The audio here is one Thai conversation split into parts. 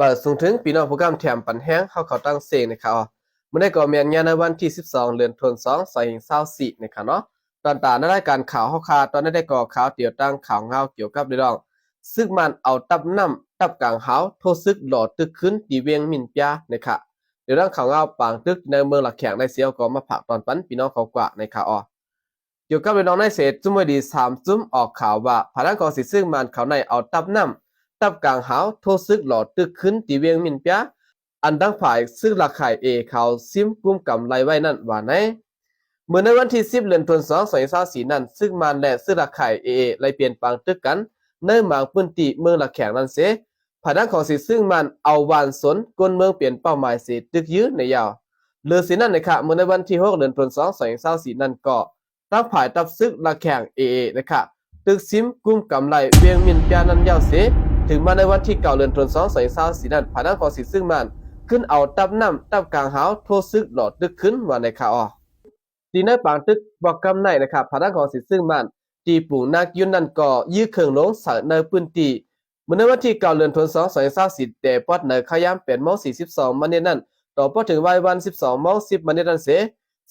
มาส่งถึงพี่น้องผู้กำแถมปันแห้งเข้าเขาตั้งเสงนะครับอ๋อมื่อได้ก่อเมียนงานในวันที่ 12 เดือนธันวาคม2024นะครับเนาะตอนตาในรายการข่าวเฮาวคาตอนนั้ได้ก่อข่าวเตียวตั้งข่าวเงาเกี่ยวกับเรื่องซึ่งมันเอาตับน้ำตับกลางเฮาโทษซึกหลอดตึกขึ้นตีเวียงมินปยานะครับเดี๋ยวเรื่องข่าวเงาปางตึกในเมืองหลักแขกได้เสียวก็มาผักตอนปันพี่น้องเขากว่าในข่าวอ๋อเกี่ยวกับเรื่องในเศษจุ่มไว้ดีสามจุ่มออกข่าวว่าพนักงานสิซึ่งมันเขาในเอาตับน้ำ ตับกลางหาวโทษซึกหลอดตึกขึ้นตีเวียงมินเปียอันดังฝ่ายซึ่งราคายเอเขาซิมกุ้มกำไรไว้นั่นว่าไหนเมื่อในวันที่10เดือนธันวาคม2024นั้น ซึ่งมันและซึ่งราคายเอไรเปลี่ยนปางตึกกันในหมางพื้นที่เมืองหลักแขกนั้นเสพนักของสิซึ่งมันเอาวานสนกลเมืองเปลี่ยนเป้าหมายเสตึกยื้อในยาวเลือสินั่นนะครับเมื่อในวันที่6เดือนธันวาคม2024นั้นก็ตั้งผายตับซึกระแข่งเอเอนะครับตึกซิมกุ้มกำไรเวียงมินปยานันยาวเส ถึงมาในวันที่เก่าเดือนธันวาคม2024สีนั้นผ่านทางของสิซึ่งมันขึ้นเอาตับน้ำตับกลางหาวโทซึกหลอดตึกขึ้นว่าในข่าวออตีในปางตึกบอกกำในนะครับผ่านทางของสิซึ่งมันตีปู่งนักยุนนั่นก็ยื้อเคืองลงสารในพื้นที่เมื่อในวันที่เก่าเดือนธันวาคม2024แต่ปอดในขยาม8โมอง42มันเนี่ยนั่นต่อพอถึงวัยวัน12โมอง10มันเนี่ยนั่นเส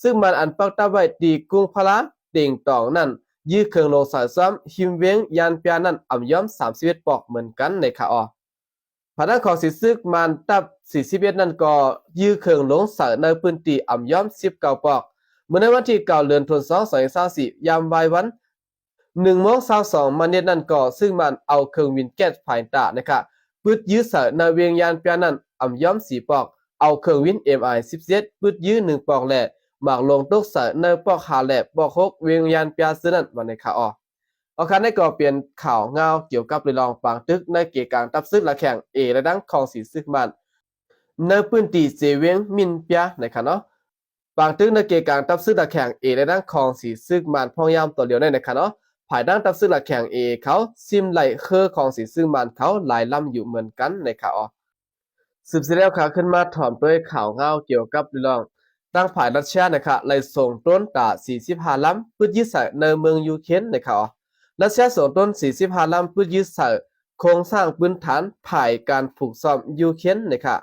ซึ่งมันอันปักตาไว้ดีกรุงพระเด่งตองนั่น ยื้อเครื่องลงสายซ้ำหิมเวียงยานเปียนั่นอ่ำย้อม31ปอกเหมือนกันในขาวอพนักของสิซึกมันตับ41นั่นก็ยื้อเครื่องลงสายในพื้นที่อ่ำย้อม19ปอกเมื่อในวันที่9เดือนธันวาคม2024ยามวายวัน1โมง22มันเน็ตนั่นก็ซึ่งมันเอาเครื่องวินแก๊สภายตานะครับปึดยื้อสายในเวียงยานเปียนั่นอ่ำย้อม4ปอก เอาเครื่องวิน MI 17ปึดยื้อ1ปอกแหละ หมากลงตุกใส่ในปอกหาแหลบปอกฮกเวียงยานปยาซื้อนั่นวันในขาออเอาคันได้ก่อเปลี่ยนข่าวเงาเกี่ยวกับเรื่องรองปางตึกในเกี่ยวกับตับซึกละแข่งเอและดังของสีซึกมันในพื้นที่เจเวียงมินปยาในค่ะเนาะปางตึกในเกี่ยวกับตับซึกละแข่งเอและดังของสีซึกมันพองยามตัวเดียวในในค่ะเนาะภายด้านตับซึกละแข่งเอเขาซิมไหลเคอของสีซึกมันเขาหลายลำอยู่เหมือนกันในขาออสืบเสร็จแล้วขาขึ้นมาถอมด้วยข่าวเงาเกี่ยวกับเรื่อง ตั้งฝ่ายรัสเซียนะครับเลยส่งต้นตา45ลำพืชยึดใส่ในเมืองยูเครนนะครับรัสเซียส่งต้น45ลำพืชยึดใส่โครงสร้างพื้นฐานผ่ายการผูกซ่อมยูเครนนะครับ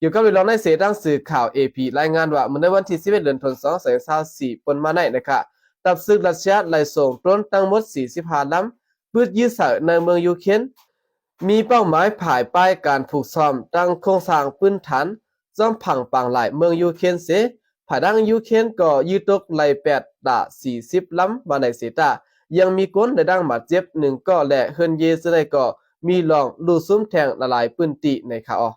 อยู่กับเวลาในเสดังสื่อข่าว AP รายงานว่าเมื่อในวันที่11เดือนธันวาคม2024ปนมาในนะครับตับซึกรัสเซียเลยส่งต้นทั้งหมด45ลำพืชยึดใส่ในเมืองยูเครนมีเป้าหมายผ่ายป้ายการผูกซ่อมตั้งโครงสร้างพื้นฐาน จอมผังปังหลายเมืองยูเครนเสผาดังยูเครนก็ยืดตกไหลแปดดาสี่สิบล้ำมาในเสตายังมีก้นในดังบาดเจ็บหนึ่งก็และเฮินเยสในก็มีลองลูซุ้มแทงละลายปืนติในขาออ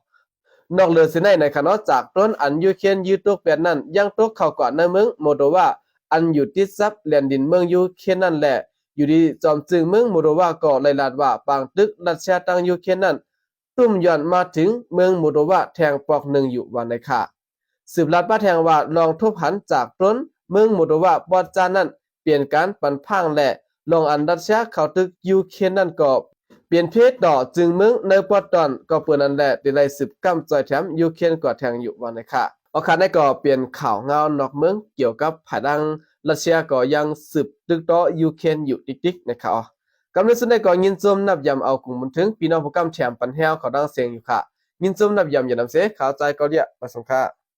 นอกเลือสิในในขณะจากต้นอันยูเครนยืดตกแปดนั้นยังตกเข้าก่อนในเมืองโมโดวาอันอยู่ติดซับแลนดินเมืองยูเครนนั่นแหละ อยู่ดีจอมจึงเมืองโมโดวาก็ไล่ลาดว่าปางตึกรัสเซียตังยูเครนนั้น ตุ้มย่อนมาถึงเมืองโมโดวาแทงปอกหนึ่งอยู่วันในค่ะสืบลัดป้าแทงว่าลองทุบหันจากต้นเมืองโมโดวาปอดจานั้นเปลี่ยนการปันพังแหละลองอันดัชชาเขาตึกยูเครนนั่นก็เปลี่ยนเพศดอจึงเมืองในปอดตอนก็เปิดนั่นแหละติไลสืบกำจอยแถมยูเครนก็แทงอยู่วันในค่ะเอาคันได้ก็เปลี่ยนข่าวเงานอกเมืองเกี่ยวกับผาดังรัสเซียก็ยังสืบตึกต่อยูเครนอยู่ติ๊กๆนะครับ กำลังสุดในก่อนยินจมนับยำเอากลุ่มบันถึงพี่น้องผู้กำแชมปันแฮวเขาดังเสียงอยู่ค่ะ ยินจมนับยำอย่านำเสียข่าวใจก็เรียกประสงค่ะ